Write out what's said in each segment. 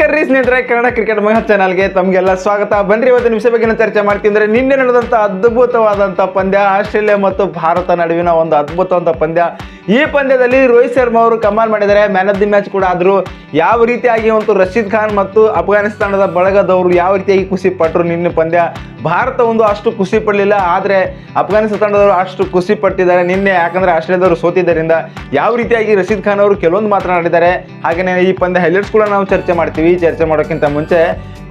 ನಮಸ್ಕಾರ ಸ್ನೇಹಿತರೆ, ಕನ್ನಡ ಕ್ರಿಕೆಟ್ ಮಹಾ ಚಾನಲ್ಗೆ ತಮಗೆಲ್ಲ ಸ್ವಾಗತ. ಬನ್ರಿ, ಇವತ್ತಿನ ವಿಷಯ ಬಗ್ಗೆ ಚರ್ಚೆ ಮಾಡ್ತೀನಿ ನಿನ್ನೆ ನಡೆದಂಥ ಅದ್ಭುತವಾದಂಥ ಪಂದ್ಯ, ಆಸ್ಟ್ರೇಲಿಯಾ ಮತ್ತು ಭಾರತ ನಡುವಿನ ಒಂದು ಅದ್ಭುತವಾದ ಪಂದ್ಯ. ಈ ಪಂದ್ಯದಲ್ಲಿ ರೋಹಿತ್ ಶರ್ಮಾ ಅವರು ಕಮಾಲ್ ಮಾಡಿದ್ದಾರೆ. ಮ್ಯಾನ್ ಆಫ್ ದಿ ಮ್ಯಾಚ್ ಕೂಡ ಆದ್ರು ಯಾವ ರೀತಿಯಾಗಿ ಒಂದು ರಶೀದ್ ಖಾನ್ ಮತ್ತು ಅಫ್ಘಾನಿಸ್ತಾನದ ಬಳಗದವರು ಯಾವ ರೀತಿಯಾಗಿ ಖುಷಿ ಪಟ್ಟರು ನಿನ್ನ ಪಂದ್ಯ? ಭಾರತ ಒಂದು ಅಷ್ಟು ಖುಷಿ ಪಡಲಿಲ್ಲ, ಆದರೆ ಅಫ್ಘಾನಿಸ್ತಾನದವರು ಅಷ್ಟು ಖುಷಿ ಪಟ್ಟಿದ್ದಾರೆ ನಿನ್ನೆ. ಯಾಕಂದ್ರೆ ಆಸ್ಟ್ರೇಲಿಯಾದವರು ಸೋತಿದ್ದರಿಂದ ಯಾವ ರೀತಿಯಾಗಿ ರಶೀದ್ ಖಾನ್ ಅವರು ಕೆಲವೊಂದು ಮಾತನಾಡಿದ್ದಾರೆ. ಹಾಗೆಯೇ ಈ ಪಂದ್ಯ ಹೈಲೈಟ್ಸ್ ಕೂಡ ನಾವು ಚರ್ಚೆ ಮಾಡ್ತೀವಿ. ಚರ್ಚೆ ಮಾಡೋಕ್ಕಿಂತ ಮುಂಚೆ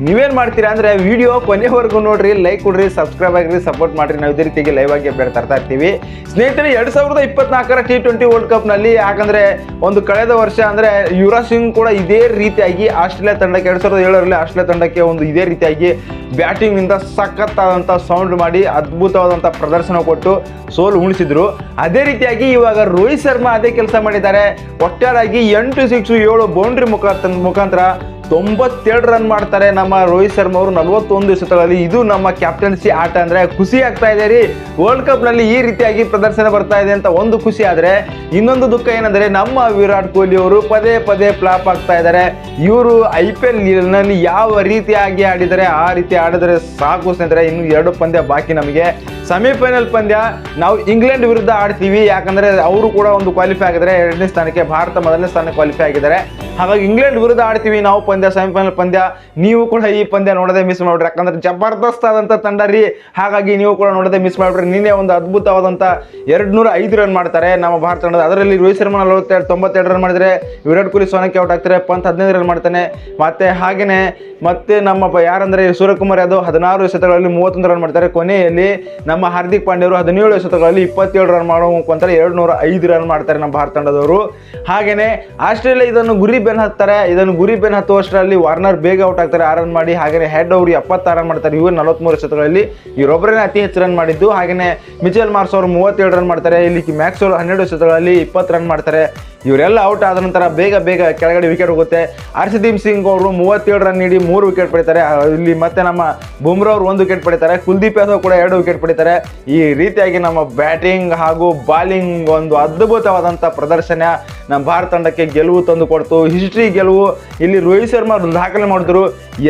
ನೀವೇನು ಮಾಡ್ತೀರಾ ಅಂದರೆ ವಿಡಿಯೋ ಕೊನೆವರೆಗೂ ನೋಡಿರಿ ಲೈಕ್ ಕೊಡ್ರಿ ಸಬ್ಸ್ಕ್ರೈಬ್ ಆಗಿರಿ ಸಪೋರ್ಟ್ ಮಾಡಿರಿ. ನಾವು ಇದೇ ರೀತಿಯಾಗಿ ಲೈವ್ ಆಗಿ ತರ್ತಾ ಇರ್ತೀವಿ. ಸ್ನೇಹಿತರೆ, ಎರಡು ಸಾವಿರದ ಇಪ್ಪತ್ನಾಲ್ಕರ ಟಿ ಟ್ವೆಂಟಿ ವರ್ಲ್ಡ್ ಕಪ್ನಲ್ಲಿ, ಯಾಕಂದ್ರೆ ಒಂದು ಕಳೆದ ವರ್ಷ ಅಂದ್ರೆ ಯುವರಾಜ್ ಸಿಂಗ್ ಕೂಡ ಇದೇ ರೀತಿಯಾಗಿ ಆಸ್ಟ್ರೇಲಿಯಾ ತಂಡಕ್ಕೆ ಎರಡ್ ಸಾವಿರದ ಏಳರಲ್ಲಿ ಆಸ್ಟ್ರೇಲಿಯಾ ತಂಡಕ್ಕೆ ಒಂದು ಇದೇ ರೀತಿಯಾಗಿ ಬ್ಯಾಟಿಂಗ್ ಬ್ಯಾಟಿಂಗ್ನಿಂದ ಸಖತ್ತಾದಂಥ ಸೌಂಡ್ ಮಾಡಿ ಅದ್ಭುತವಾದಂಥ ಪ್ರದರ್ಶನ ಕೊಟ್ಟು ಸೋಲು ಉಣಿಸಿದ್ರು. ಅದೇ ರೀತಿಯಾಗಿ ಇವಾಗ ರೋಹಿತ್ ಶರ್ಮಾ ಅದೇ ಕೆಲಸ ಮಾಡಿದ್ದಾರೆ. ಒಟ್ಟಾರಾಗಿ ಎಂಟು ಸಿಕ್ಸು ಏಳು ಬೌಂಡ್ರಿ ಮುಖಾಂತರ ಮುಖಾಂತರ ತೊಂಬತ್ತೇಳು ರನ್ ಮಾಡ್ತಾರೆ ನಮ್ಮ ರೋಹಿತ್ ಶರ್ಮಾ ಅವರು ನಲವತ್ತೊಂದು ಎಸೆತಗಳಲ್ಲಿ ಇದು ನಮ್ಮ ಕ್ಯಾಪ್ಟನ್ಸಿ ಆಟ ಅಂದ್ರೆ ಖುಷಿ ಆಗ್ತಾ ಇದೆ ರೀ. ವರ್ಲ್ಡ್ ಕಪ್ನಲ್ಲಿ ಈ ರೀತಿಯಾಗಿ ಪ್ರದರ್ಶನ ಬರ್ತಾ ಇದೆ ಅಂತ ಒಂದು ಖುಷಿ ಆದ್ರೆ, ಇನ್ನೊಂದು ದುಃಖ ಏನಂದ್ರೆ ನಮ್ಮ ವಿರಾಟ್ ಕೊಹ್ಲಿ ಅವರು ಪದೇ ಪದೇ ಫ್ಲಾಪ್ ಆಗ್ತಾ ಇದ್ದಾರೆ. ಇವರು ಐ ಪಿ ಎಲ್ನಲ್ಲಿ ಯಾವ ರೀತಿಯಾಗಿ ಆಡಿದರೆ ಆ ರೀತಿ ಆಡಿದರೆ ಸಾಕು ಸ್ನೇಹಿತರೆ, ಇನ್ನು ಎರಡು ಪಂದ್ಯ ಬಾಕಿ ನಮಗೆ. ಸೆಮಿಫೈನಲ್ ಪಂದ್ಯ ನಾವು ಇಂಗ್ಲೆಂಡ್ ವಿರುದ್ಧ ಆಡ್ತೀವಿ, ಯಾಕಂದ್ರೆ ಅವರು ಕೂಡ ಒಂದು ಕ್ವಾಲಿಫೈ ಆಗಿದ್ದಾರೆ. ಎರಡನೇ ಸ್ಥಾನಕ್ಕೆ ಭಾರತ ಮೊದಲನೇ ಸ್ಥಾನಕ್ಕೆ ಕ್ವಾಲಿಫೈ ಆಗಿದ್ದಾರೆ. ಹಾಗಾಗಿ ಇಂಗ್ಲೆಂಡ್ ವಿರುದ್ಧ ಆಡ್ತೀವಿ ನಾವು ಪಂದ್ಯ ಸೆಮಿಫೈನಲ್ ಪಂದ್ಯ, ನೀವು ಕೂಡ ಈ ಪಂದ್ಯ ನೋಡದೆ ಮಿಸ್ ಮಾಡ್ರಿ ಯಾಕಂದ್ರೆ ಜಬರ್ದಸ್ತ್ ಆದಂತ ತಂಡ ರೀ. ಹಾಗಾಗಿ ನೀವು ಕೂಡ ನೋಡದೆ ಮಿಸ್ ಮಾಡ್ಬಿಡ್ರಿ ನಿನ್ನೆ ಒಂದು ಅದ್ಭುತವಾದಂಥ ಎರಡು ನೂರ ಐದು ರನ್ ಮಾಡ್ತಾರೆ ನಮ್ಮ ಭಾರತ ತಂಡದ. ಅದರಲ್ಲಿ ರೋಹಿತ್ ಶರ್ಮಾ ನಲವತ್ತೆರಡು ತೊಂಬತ್ತೆರಡು ರನ್ ಮಾಡಿದ್ರೆ ವಿರಾಟ್ ಕೊಹ್ಲಿ ಸೋನಕ್ಕೆ ಔಟ್ ಆಗ್ತಾರೆ. ಪಂತ್ ಹದಿನೈದು ರನ್ ಮಾಡ್ತಾನೆ. ಮತ್ತೆ ಹಾಗೇನೆ ಮತ್ತೆ ನಮ್ಮ ಯಾರಂದ್ರೆ ಸೂರ್ಯಕುಮಾರ್ ಯಾದವ್ ಹದಿನಾರು ಎಸೆತಗಳಲ್ಲಿ ಮೂವತ್ತೊಂದು ರನ್ ಮಾಡ್ತಾರೆ. ಕೊನೆಯಲ್ಲಿ ನಮ್ಮ ಹಾರ್ದಿಕ್ ಪಾಂಡ್ಯವರು ಹದಿನೇಳು ಎಸೆತಗಳಲ್ಲಿ ಇಪ್ಪತ್ತೇಳು ರನ್ ಮಾಡೋ ಮುಖಾಂತರ ಎರಡು ನೂರ ಐದು ರನ್ ಮಾಡ್ತಾರೆ ನಮ್ಮ ಭಾರತ ತಂಡದವರು. ಹಾಗೇನೆ ಆಸ್ಟ್ರೇಲಿಯಾ ಇದನ್ನು ಗುರಿ ಬೆನ್ ಹತ್ತಾರೆ. ಇದನ್ನು ಗುರಿ ಬೆನ್ ಹತ್ತುವಷ್ಟರಲ್ಲಿ ವಾರ್ನರ್ ಬೇಗ ಔಟ್ ಆಗ್ತಾರೆ. ಆ ರನ್ ಮಾಡಿ. ಹಾಗೇನೆ ಹೆಡ್ ಅವರು ಎಪ್ಪತ್ತಾರು ರನ್ ಮಾಡ್ತಾರೆ. ಇವರು ನಲವತ್ಮೂರು ಎಸೆತಗಳಲ್ಲಿ ಇವರೊಬ್ಬರೇ ಅತಿ ಹೆಚ್ಚು ರನ್ ಮಾಡಿದ್ದು. ಹಾಗೆಯೇ ಮಿಚೆಲ್ ಮಾರ್ಸ್ ಅವರು ಮೂವತ್ತೇಳು ರನ್ ಮಾಡ್ತಾರೆ. ಇಲ್ಲಿ ಮ್ಯಾಕ್ಸ್ ಅವರು ಹನ್ನೆರಡು ಎಸೆತಗಳಲ್ಲಿ ಇಪ್ಪತ್ತು ರನ್ ಮಾಡ್ತಾರೆ. ಇವರೆಲ್ಲ ಔಟ್ ಆದ ನಂತರ ಬೇಗ ಬೇಗ ಕೆಳಗಡೆ ವಿಕೆಟ್ ಹೋಗುತ್ತೆ. ಹರ್ಷದೀಪ್ ಸಿಂಗ್ ಅವರು ಮೂವತ್ತೇಳು ರನ್ ನೀಡಿ ಮೂರು ವಿಕೆಟ್ ಪಡಿತಾರೆ. ಇಲ್ಲಿ ಮತ್ತೆ ನಮ್ಮ ಬುಮ್ರಾ ಅವರು ಒಂದು ವಿಕೆಟ್ ಪಡಿತಾರೆ. ಕುಲ್ದೀಪ್ ಯಾದವ್ ಕೂಡ ಎರಡು ವಿಕೆಟ್ ಪಡಿತಾರೆ. ಈ ರೀತಿಯಾಗಿ ನಮ್ಮ ಬ್ಯಾಟಿಂಗ್ ಹಾಗೂ ಬಾಲಿಂಗ್ ಒಂದು ಅದ್ಭುತವಾದಂಥ ಪ್ರದರ್ಶನ ನಮ್ಮ ಭಾರತ ತಂಡಕ್ಕೆ ಗೆಲುವು ತಂದು ಕೊಡ್ತು. ಹಿಸ್ಟ್ರಿ ಗೆಲುವು ಇಲ್ಲಿ ರೋಹಿತ್ ಶರ್ಮಾ ದಾಖಲೆ ಮಾಡಿದ್ರು.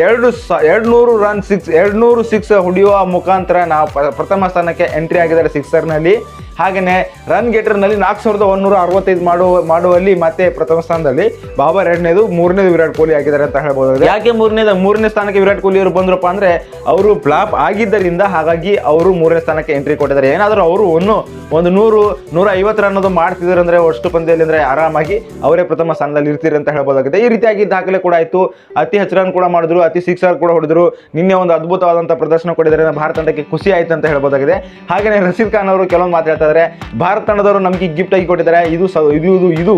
ಎರಡು ಸ, ಎರಡು ನೂರು ರನ್ ಸಿಕ್ಸ್ ಎರಡು ನೂರು ಸಿಕ್ಸ್ ಹೊಡೆಯುವ ಮುಖಾಂತರ ನಾವು ಪ್ರಥಮ ಸ್ಥಾನಕ್ಕೆ ಎಂಟ್ರಿ ಆಗಿದ್ದಾರೆ ಸಿಕ್ಸರ್ನಲ್ಲಿ ಹಾಗೆಯೇ ರನ್ ಗೆಟರ್ನಲ್ಲಿ ನಾಲ್ಕು ಸಾವಿರದ ಒಂದೂರ ಅರವತ್ತೈದು ಮಾಡುವ ಮಾಡುವಲ್ಲಿ ಮತ್ತೆ ಪ್ರಥಮ ಸ್ಥಾನದಲ್ಲಿ ಬಾಬರ್ ಎರಡನೇದು, ಮೂರನೇದು ವಿರಾಟ್ ಕೊಹ್ಲಿ ಆಗಿದ್ದಾರೆ ಅಂತ ಹೇಳ್ಬೋದು ಯಾಕೆ ಮೂರನೇದು? ಮೂರನೇ ಸ್ಥಾನಕ್ಕೆ ವಿರಾಟ್ ಕೊಹ್ಲಿ ಅವರು ಬಂದ್ರಪ್ಪ ಅಂದ್ರೆ ಅವರು ಫ್ಲಾಪ್ ಆಗಿದ್ದರಿಂದ ಹಾಗಾಗಿ ಅವರು ಮೂರನೇ ಸ್ಥಾನಕ್ಕೆ ಎಂಟ್ರಿ ಕೊಟ್ಟಿದ್ದಾರೆ. ಏನಾದರೂ ಅವರು ಒಂದು ಒಂದು ನೂರು ನೂರ ಐವತ್ತು ರನ್ ಅದು ಮಾಡ್ತಿದ್ದಾರೆ ಅಂದ್ರೆ ಅಷ್ಟು ಪಂದ್ಯದಲ್ಲಿ ಅಂದ್ರೆ ಆರಾಮಾಗಿ ಅವರೇ ಪ್ರಥಮ ಸ್ಥಾನದಲ್ಲಿ ಇರ್ತೀರಿ ಅಂತ ಹೇಳ್ಬೋದಾಗಿದೆ. ಈ ರೀತಿಯಾಗಿ ದಾಖಲೆ ಕೂಡ ಆಯ್ತು. ಅತಿ ಹೆಚ್ಚು ರನ್ ಕೂಡ ಮಾಡಿದ್ರು, ಅತಿ ಸಿಕ್ಸರ್ ಕೂಡ ಹೊಡೆದ್ರು. ನಿನ್ನೆ ಒಂದು ಅದ್ಭುತವಾದಂಥ ಪ್ರದರ್ಶನ ಕೊಟ್ಟಿದ್ದಾರೆ. ಭಾರತ ತಂಡಕ್ಕೆ ಖುಷಿ ಆಯ್ತು ಅಂತ ಹೇಳ್ಬೋದಾಗಿದೆ. ಹಾಗೆಯೇ ರಶೀದ್ ಖಾನ್ ಅವರು ಕೆಲವೊಂದು ಮಾತಾಡ್ತಾ ಇದ್ದಾರೆ ಭಾರತ ತಂಡದವರು ನಮಗೆ ಗಿಫ್ಟ್ ಆಗಿ ಕೊಟ್ಟಿದ್ದಾರೆ. ಇದು ಇದು ಇದು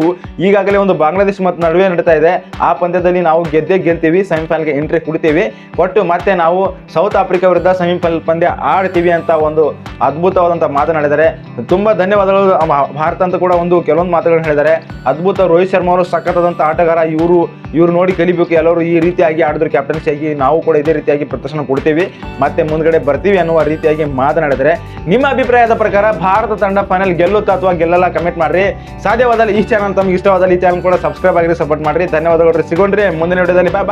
ಈಗಾಗಲೇ ಒಂದು ಬಾಂಗ್ಲಾದೇಶ ಮತ್ತು ನಡುವೆ ನಡೀತಾ ಇದೆ. ಆ ಪಂದ್ಯದಲ್ಲಿ ನಾವು ಗೆದ್ದೇ ಗೆಲ್ತೀವಿ ಸೆಮಿಫೈನಲ್ಗೆ ಎಂಟ್ರಿ ಕೊಡ್ತೀವಿ. ಕೊಟ್ಟು ಮತ್ತೆ ನಾವು ಸೌತ್ ಆಫ್ರಿಕಾ ವಿರುದ್ಧ ಸೆಮಿಫೈನಲ್ ಪಂದ್ಯ ಆಡ್ತೀವಿ ಅಂತ ಒಂದು ಅದ್ಭುತವಾದಂಥ ಮಾತನಾಡಿದ್ದಾರೆ. ತುಂಬ ಧನ್ಯವಾದಗಳು. ಭಾರತ ಅಂತ ಕೂಡ ಒಂದು ಕೆಲವೊಂದು ಮಾತುಗಳನ್ನು ಹೇಳಿದ್ದಾರೆ. ಅದ್ಭುತ ರೋಹಿತ್ ಶರ್ಮಾ ಅವರು ಸಖತ್ತಾದಂಥ ಆಟಗಾರ. ಇವರು ಇವರು ನೋಡಿ ಕಲಿಬೇಕು. ಎಲ್ಲರೂ ಈ ರೀತಿಯಾಗಿ ಆಡಿದ್ರು ಕ್ಯಾಪ್ಟನ್ಸಿಯಾಗಿ ನಾವು ಕೂಡ ಇದೇ ರೀತಿಯಾಗಿ ಪ್ರದರ್ಶನ ಕೊಡ್ತೀವಿ. ಮತ್ತೆ ಮುಂದ್ಗಡೆ ಬರ್ತೀವಿ ಅನ್ನುವ ರೀತಿಯಾಗಿ ಮಾತನಾಡಿದರೆ ನಿಮ್ಮ ಅಭಿಪ್ರಾಯದ ಪ್ರಕಾರ ಭಾರತ ತಂಡ ಫೈನಲ್ ಗೆಲ್ಲುತ್ತಾ ಅಥವಾ ಗೆಲ್ಲಲ್ಲ ಕಮೆಂಟ್ ಮಾಡ್ರಿ. ಸಾಧ್ಯವಾದಲ್ಲಿ ಈ ಚಾನಲ್ ತಮ್ಗೆ ಇಷ್ಟವಾದಲ್ಲಿ ಈ ಚಾನಲ್ ಕೂಡ ಸಬ್ಸ್ಕ್ರೈಬ್ ಆಗಿರಿ ಸಪೋರ್ಟ್ ಮಾಡ್ರಿ. ಧನ್ಯವಾದಗಳು ಸಿಗೋಣ್ರಿ ಮುಂದಿನ ವಿಡಿಯೋದಲ್ಲಿ ಬಾಯ್